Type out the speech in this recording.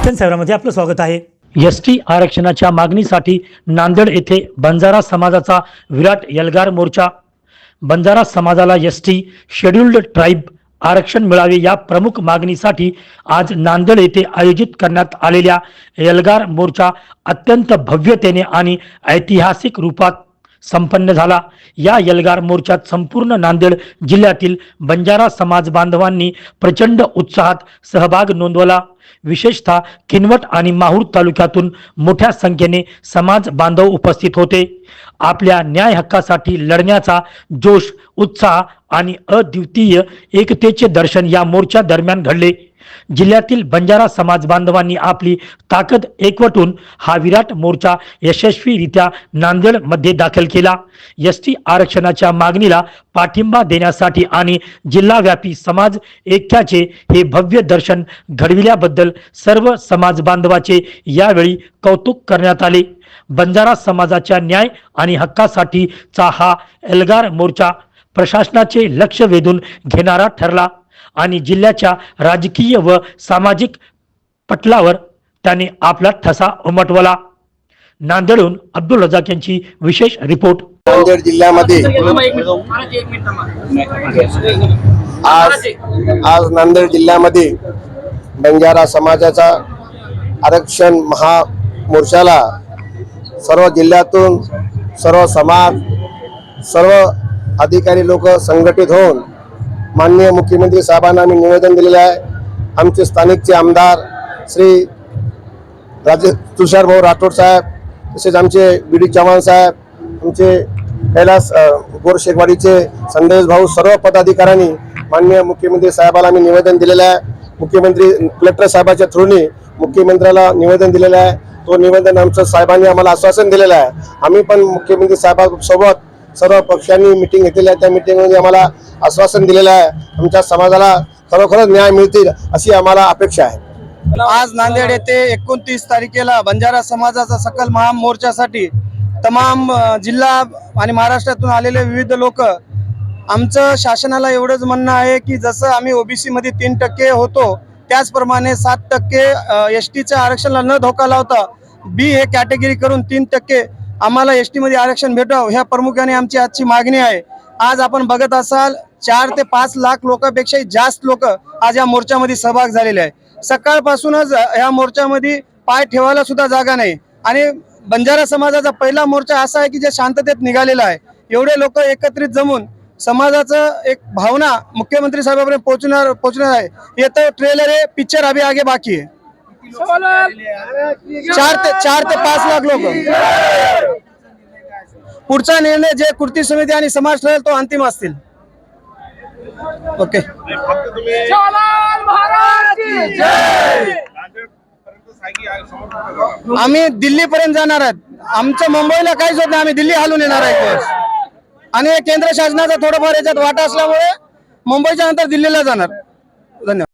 Nation सेवरामध्ये आपलं स्वागत आहे. एस टी आरक्षणाच्या मागणीसाठी नांदेड येथे बंजारा समाजाचा विराट यलगार मोर्चा. बंजारा समाजाला एस टी शेड्युल्ड ट्राईब आरक्षण मिळावे या प्रमुख मागणीसाठी आज नांदेड येथे आयोजित करण्यात आलेल्या यलगार मोर्चा अत्यंत भव्यतेने आणि ऐतिहासिक रूपात संपन्न झाला. या एल्गार मोर्चात संपूर्ण नांदेड जिल्ह्यातील बंजारा समाज बांधवांनी प्रचंड उत्साहात सहभाग नोंदवला. विशेषतः किनवट आणि माहूर तालुक्यातून मोठ्या संख्येने समाज बांधव उपस्थित होते. आपल्या न्याय हक्कासाठी लढण्याचा जोश उत्साह आणि अद्वितीय एकतेचे दर्शन या मोर्चा दरम्यान घडले. जिल्ह्यातील बंजारा समाज बांधवांनी आपली ताकद एकवटून हा विराट मोर्चा यशस्वीरित्या नांदेडमध्ये दाखल केला. एस टी आरक्षणाच्या मागणीला पाठिंबा देण्यासाठी आणि जिल्हाव्यापी समाज ऐक्याचे हे भव्य दर्शन घडविल्याबद्दल सर्व समाज बांधवाचे यावेळी कौतुक करण्यात आले. बंजारा समाजाच्या न्याय आणि हक्कासाठीचा हा एल्गार मोर्चा प्रशासनाचे लक्ष वेधून घेणारा ठरला. आणि जिल्ह्याच्या राजकीय व सामाजिक पटलावर त्याने आपला ठसा उमटवला. नांदेडहून अब्दुल रजाक यांची विशेष रिपोर्ट. नांदेड जिल्ह्यामध्ये आज आज नांदेड जिल्ह्यामध्ये बंजारा समाजाचा आरक्षण महामोर्चाला सर्व जिल्ह्यातून सर्व समाज सर्व अधिकारी लोक संघटित होऊन माननीय मुख्यमंत्री साहेबांना आम्ही निवेदन दिलेलं आहे. आमचे स्थानिकचे आमदार श्री राजे तुषार भाऊ राठोड साहेब तसेच आमचे बी डी चव्हाण साहेब आमचे कैलास गोर शेखवाडीचे संदेश भाऊ सर्व पदाधिकाऱ्यांनी माननीय मुख्यमंत्री साहेबाला आम्ही निवेदन दिलेलं आहे. मुख्यमंत्री कलेक्टर साहेबाच्या थ्रूनी मुख्यमंत्र्याला निवेदन दिलेलं आहे. तो निवेदन आमचं साहेबांनी आम्हाला आश्वासन दिलेलं आहे. आम्ही पण मुख्यमंत्री साहेबांसोबत सर्व पक्षांनी मिटिंग घेतलेली आहे त्या मिटिंगमध्ये आम्हाला आश्वासन दिलेलं आहे. आमच्या समाजाला खरोखरच न्याय मिळतील अशी आम्हाला अपेक्षा आहे. आज नांदेड येथे एकोणतीस तारखेला बंजारा समाजाचा सकल महामोर्चासाठी तमाम जिल्हा आणि महाराष्ट्रातून आलेले विविध लोक आमचं शासनाला एवढंच म्हणणं आहे की जसं आम्ही ओबीसीमध्ये तीन टक्के होतो त्याचप्रमाणे सात टक्के एस टीच्या आरक्षणाला न धोका लावता बी हे कॅटेगरी करून तीन टक्के आम्हाला एसमध्ये आरक्षण भेटावं ह्या प्रमुखाने आमची आजची मागणी आहे. आज आपण बघत असाल चार ते पाच लाख लोकांपेक्षाही जास्त लोक आज या मोर्चामध्ये सहभाग झालेले आहे सकाळपासूनच या मोर्चामध्ये पाय ठेवायला सुद्धा जागा नाही. आणि बंजारा समाजाचा पहिला मोर्चा असा आहे की जे शांततेत निघालेला आहे. एवढे लोक एकत्रित जमून समाजाचं एक भावना मुख्यमंत्री साहेबांपर्यंत पोहोचणार पोहोचणार आहे. येतं ट्रेलर आहे पिक्चर अभी आगे बाकी आहे. चार ते चार ते पाच लाख लोक. पुढचा निर्णय जे कृती समिती आणि समाज ठरेल तो अंतिम असतील. ओके. आम्ही दिल्ली पर्यंत जाणार आहेत. आमचं मुंबईला काहीच होत नाही. आम्ही दिल्ली हालून येणार आहे दिवस. आणि केंद्र शासनाचा थोडंफार याच्यात वाटा असल्यामुळे मुंबईच्या नंतर दिल्लीला जाणार. धन्यवाद.